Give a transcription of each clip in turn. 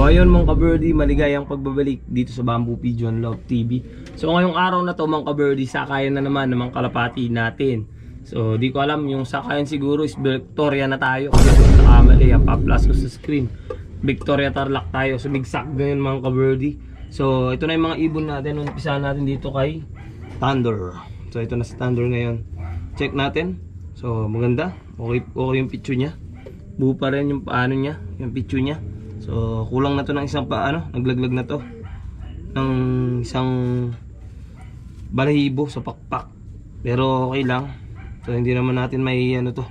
Ayun mga ka-birdie, maligayang pagbabalik dito sa Bamboo Pigeon Love TV. So ngayong araw na to mga ka-birdie, sakayan na naman ng mga kalapati natin. So di ko alam, yung sakayan siguro is Victoria na tayo. Kasi kung nakamali, pa-plus ko sa screen. Victoria Tarlac tayo. So bigsak ngayon mga ka-birdie. So ito na yung mga ibon natin. Umpisahan natin dito kay Thunder. So ito na si Thunder ngayon. Check natin. So maganda. Okay, okay yung picture niya. Buo pa rin yung paano niya, yung picture niya. So, kulang na to ng isang paano, naglaglag na to. Ng isang balahibo sa pakpak. Pero okay lang. So, hindi naman natin may ano to,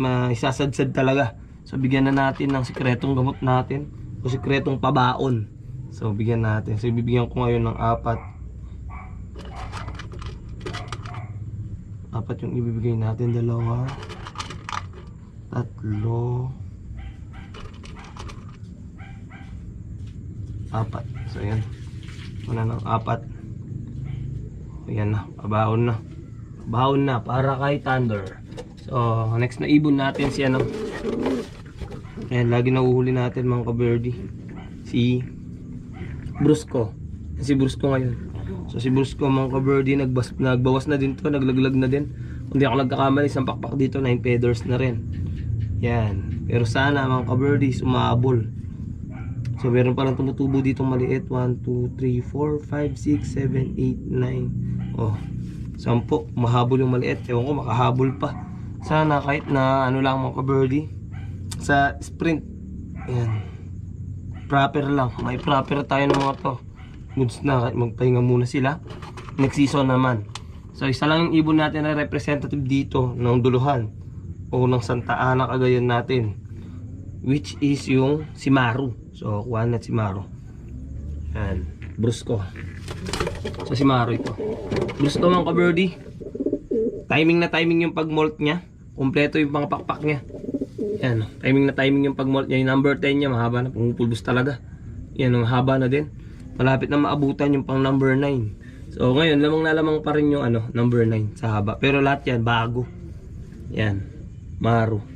maisasadsad talaga. So, bigyan na natin ng sikretong gamot natin o sikretong pabaon. So, bigyan natin. So, bibigyan ko ngayon ng apat. Apat yung ibibigay natin. Dalawa. Tatlo. Apat. So, yan. Una ng apat. Ayan na. Pabaon na. Pabaon na para kay Thunder. So, next na ibon natin si ano. Ayan, lagi nauhuli natin mga ka-birdie. Si Brusco. Si Brusco ngayon. So, si Brusco mga ka-birdie, nagbas, nagbawas na din to. Naglaglag na din. Kung ako nagkakamali, isang pakpak dito, 9 feathers na rin. Yan. Pero sana mga ka-birdie, umabol. So meron parang tumutubo dito maliit. 1, 2, 3, 4, 5, 6, 7, 8, 9 Oh Sampo. Mahabol yung maliit. Ewan ko makahabol pa. Sana kahit na ano lang mga ka-birdie Sa sprint. Ayan. Proper lang. May proper tayo ng mga to. Goods na. Kahit magpahinga muna sila. Next season naman. So isa lang yung ibon natin na representative dito Ng duluhan O ng Santa Ana Cagayan natin which is yung si Maru. So, kuha na si Maru. Yan. Brusco. So, si Maru ito. Brusco mga ka-birdie. Timing na timing yung pag-molt niya. Kompleto yung mga pakpak niya. Yan. Timing na timing yung pag-molt niya. Yung number 10 niya, mahaba na. Pumupulbos talaga. Yan, ang haba na din. Malapit na maabutan yung pang number 9. So, ngayon, lamang na lamang pa rin yung ano, number 9 sa haba. Pero lahat yan, bago. Yan. Maru.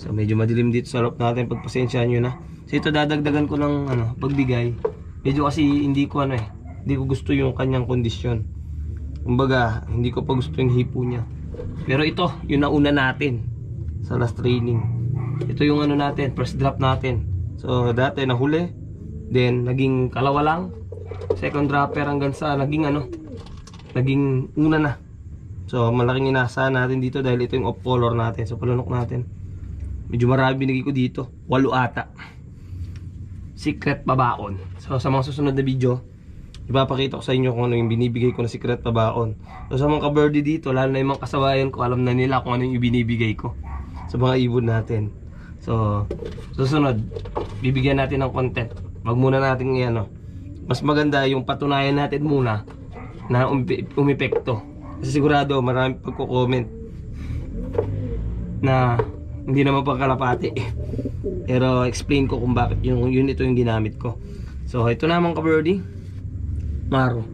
So medyo madilim dito sa loob natin pagpasensyahan nyo na. So ito dadagdagan ko ng ano, pagbigay. Medyo kasi hindi ko ano eh, hindi ko gusto yung kanyang kondisyon. Kumbaga, hindi ko pa gusto yung hipo niya. Pero ito, yung nauna natin sa last training. Ito yung ano natin, first drop natin. So dati nahuli, then naging kalawa lang. Second dropper hanggang sa naging ano, naging una na. So malaking inaasahan natin dito dahil ito yung off color natin. So palunok natin. Medyo marami binigay ko dito. Walo ata. Secret pabaon. So sa mga susunod na video, ipapakita ko sa inyo kung ano yung binibigay ko na secret pabaon. So sa mga ka-birdie dito, lalo na yung mga kasabayan ko, alam na nila kung ano yung binibigay ko sa mga ibon natin. So, susunod, bibigyan natin ng content. Wag muna natin ano. Mas maganda yung patunayan natin muna na umi- umepekto. Kasi sigurado marami pagko-comment na hindi naman pagkalapati. Pero explain ko kung bakit yung yun ito yung ginamit ko. So ito na mga ka-birdie. Maro.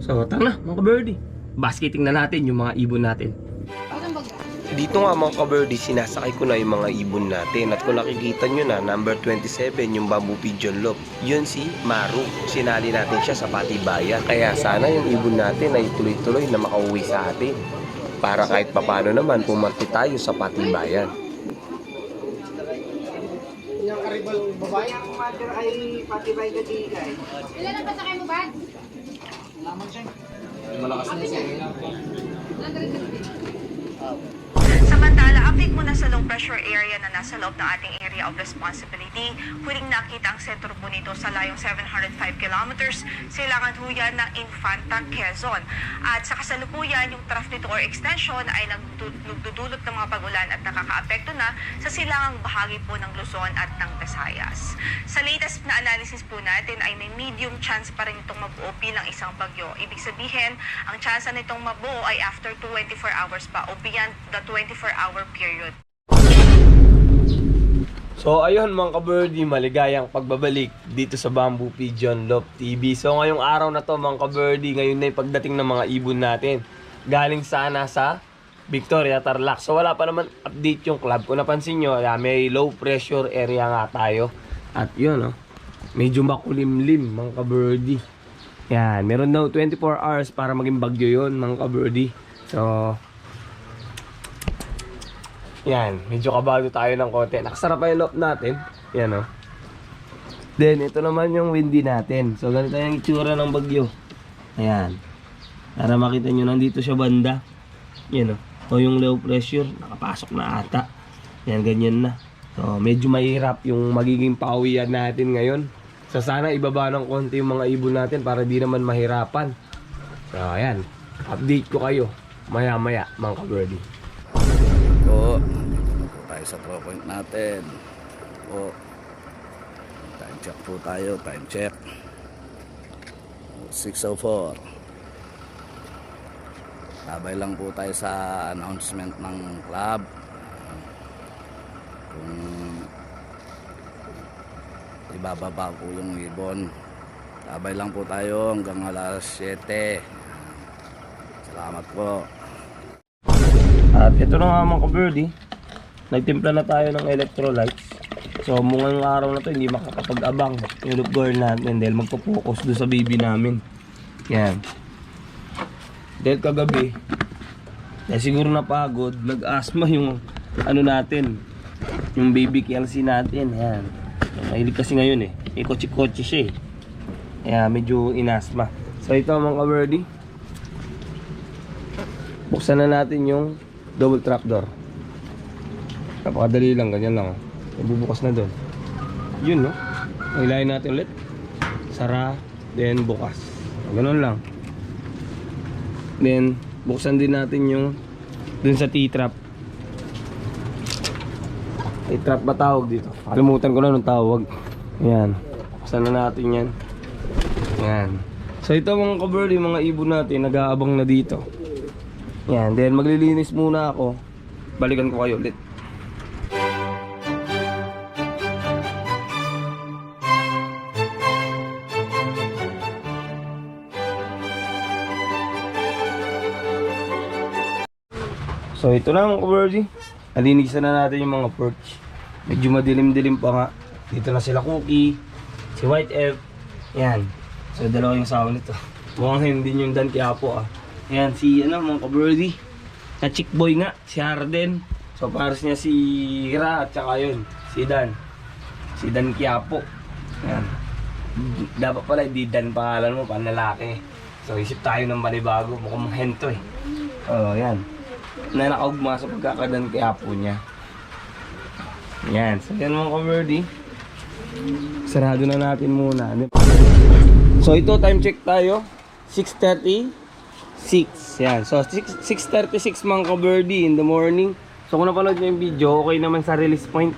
So tara na mga ka-birdie. Basketing na natin yung mga ibon natin. Dito nga mga ka-birdie, sinasakay ko na yung mga ibon natin. At kung nakikita nyo na, number 27, yung bamboo pigeon loop. Yun si Maru. Sinali natin siya sa Patibayan. Kaya sana yung ibon natin ay tuloy-tuloy na makauwi sa atin. Para kahit papano naman pumarti tayo sa Patibayan. Yung karibal babae. Ang mother ay patibay ka tigay. Ilan ang pasakay mo ba? Lamang siya. Samantala, update muna sa low pressure area na nasa loob ng ating area of responsibility. Huling nakita ang sentro po nito sa layong 705 kilometers silangan huyan ng Infanta, Quezon. At sa kasalukuyan, yung trough nito or extension ay nagdu- nagdudulot ng mga pagulan at nakakaapekto na sa silangang bahagi po ng Luzon at ng Visayas. Sa latest na analysis po natin ay may medium chance pa rin itong mabuo bilang isang bagyo. Ibig sabihin, ang chance nitong mabuo ay after 24 hours pa o beyond the 24-hour period. So ayun mga ka-birdie, maligayang pagbabalik dito sa Bamboo Pigeon Love TV. So ngayong araw na to mga ka-birdie, ngayon na yung pagdating ng mga ibon natin. Galing sana sa Victoria Tarlac. So wala pa naman update yung club. Kung napansin nyo, may low pressure area nga tayo. At yun oh. medyo makulimlim mga ka-birdie. Yan, meron daw 24 hours para maging bagyo yon mga ka-birdie. So, yan, medyo kabado tayo ng konti. Nakasarap pa yung loop natin. Yan o. Then, ito naman yung windy natin. So, ganito yung itsura ng bagyo. Ayan. Para makita nyo, nandito siya banda. Yan o. O yung low pressure, nakapasok na ata. Yan, ganyan na. So, medyo mahirap yung magiging pauwian natin ngayon. So, sana ibaba ng konti yung mga ibon natin para di naman mahirapan. So, ayan. Update ko kayo. Maya-maya, mga ka-birdie. Po, tayo sa pro point natin. Po, time check po tayo, time check. 6.04. Sabay lang po tayo sa announcement ng club. Kung ibababa po yung ibon. Sabay lang po tayo hanggang alas 7. Salamat po. At ito na nga mga ka-birdie. Nagtimpla na tayo ng electrolytes. So mungang araw na to hindi makakapag-abang yung loop natin dahil magpo-focus doon sa baby namin. Yan. Dahil kagabi, dahil siguro napagod, nag-asthma yung ano natin, yung baby Kelsey natin. Yan. Mahilig kasi ngayon eh. May kotse-kotse siya eh. Kaya medyo inasma. So ito mga ka-birdie. Buksan na natin yung double trap door. Napakadali lang, ganyan lang. oh. Bubukas na doon. Yun, no? Hilahin natin ulit. Sara, then bukas. Ganun lang. Then, buksan din natin yung dun sa T-trap. T-trap ba tawag dito? Kalimutan ko na nung tawag. Ayan. Buksan na natin yan. Ayan. So ito mga kabirdie, mga ibon natin, nag-aabang na dito. Yan, then maglilinis muna ako. Balikan ko kayo ulit. So ito na mga kabirdie. Nalinisan na natin yung mga perch. Medyo madilim-dilim pa nga. Dito na sila Cookie, si White Elf. Yan. So dalawa yung sawa nito. Mukhang hindi yung Dan Quiapo ah. Ayan si ano mga kabirdie. Na chick boy nga, si Harden. So pares niya si Ra at saka yun, si Dan. Si Dan Quiapo. Ayan. Dapat pala hindi Dan pangalan mo, panlalaki. So isip tayo ng manibago, mukhang hento eh. Oh, yan. Na nakaugma sa pagkakadan Quiapo niya. Yan. So yan mga kabirdie. Sarado na natin muna. So ito time check tayo. 6.36. Yan. So 6, 6.36 mga ka-birdie in the morning. So kung napanood nyo yung video, okay naman sa release point.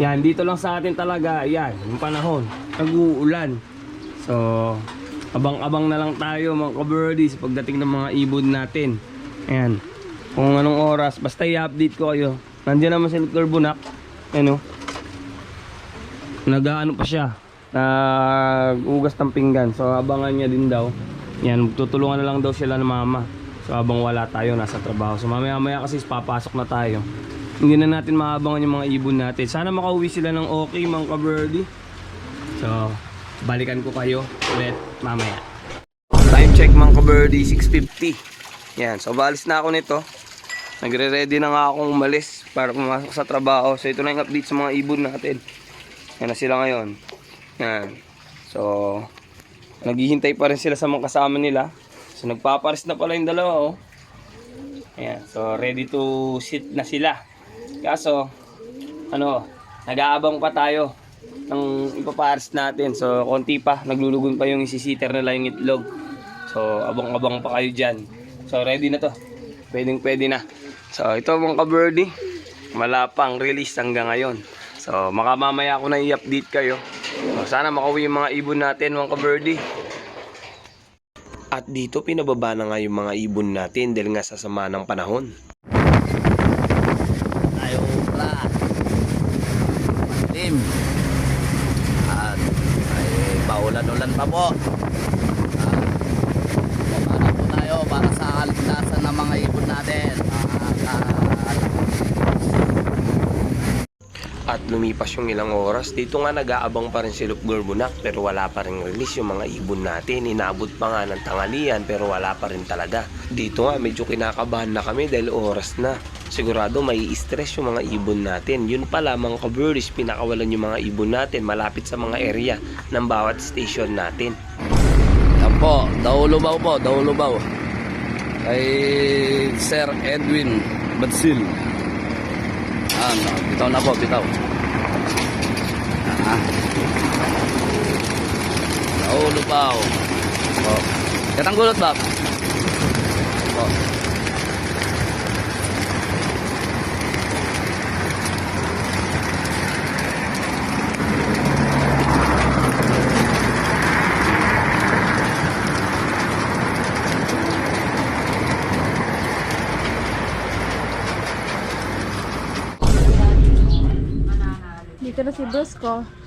Yan, dito lang sa atin talaga. Yan, yung panahon. Nag-uulan. So, abang-abang na lang tayo mga ka-birdie sa pagdating ng mga ibon natin. Ayan. Kung anong oras, basta i-update ko kayo. Nandiyan naman si Dr. Bunak. Ano? Nag-ano pa siya. Nag-ugas ng pinggan. So, abangan niya din daw. Yan, tutulungan na lang daw sila ng mama. So, habang wala tayo, nasa trabaho. So, mamaya-maya kasi papasok na tayo. Hindi na natin maabangan yung mga ibon natin. Sana makauwi sila ng okay, mga ka-birdie. So, balikan ko kayo ulit mamaya. Time check mga ka-birdie, 6.50. Yan, so balis na ako nito. Nagre-ready na nga akong umalis para pumasok sa trabaho. So, ito na yung update sa mga ibon natin. Yan na sila ngayon. Yan. So, naghihintay pa rin sila sa mga kasama nila. So, nagpapares na pala yung dalawa, oh. Ayan. So, ready to sit na sila. Kaso, ano, nag-aabang pa tayo ng ipapares natin. So, konti pa. Naglulugon pa yung isisiter nila yung itlog. So, abang-abang pa kayo dyan. So, ready na to. Pwedeng pwede na. So, ito mga ka-birdie. Malapang release hanggang ngayon. So, makamamaya ako na i-update kayo. So, sana makauwi yung mga ibon natin, mga ka-birdie. At dito pinababa na nga yung mga ibon natin dahil nga sa sama ng panahon. tayong flat team at ay paulan-ulan pa po at baba na po tayo para sa kaligtasan ng mga ibon natin at, at At lumipas yung ilang oras, dito nga nag-aabang pa rin si Luke Gorbunak pero wala pa rin release yung mga ibon natin. Inabot pa nga ng tangalian pero wala pa rin talaga. Dito nga medyo kinakabahan na kami dahil oras na. Sigurado may stress yung mga ibon natin. Yun pala mga kabirdies, pinakawalan yung mga ibon natin malapit sa mga area ng bawat station natin. Yan po, Daulubaw po, Daulubaw. Kay Sir Edwin Batsil. Yan, bitaw na po, bitaw. Daulubaw. Po. Katang gulot ba? Po. Dito na si Brusco.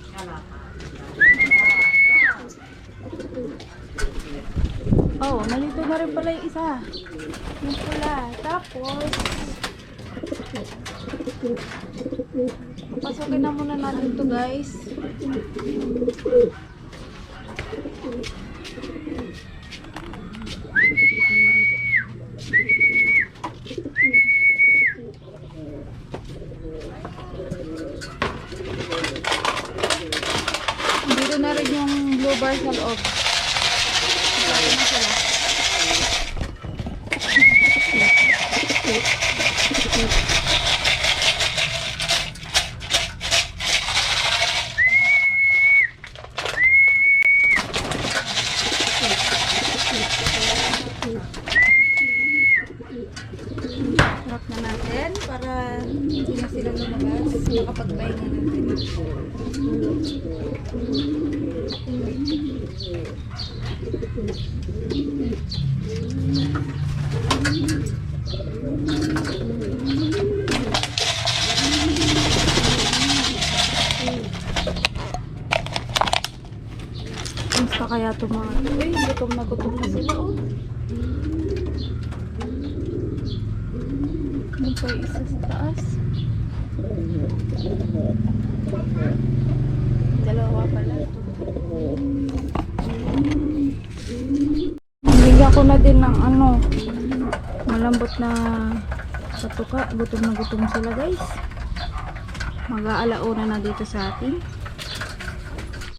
Oh, nalito na rin pala yung isa. Yung pula. Tapos, pasukin na muna natin to guys. Dito na rin yung blue bar sa loob. Dito na sila. Rock na natin para hindi na sila lumabas. Kamusta kaya ito mga Uy, gutom na gutom na sila oh. Ano pa isa sa taas? Dalawa pala. Bigyan ko na din ng ano, malambot na patuka. Gutom na gutom sila guys. Mag-aalauna na dito sa atin.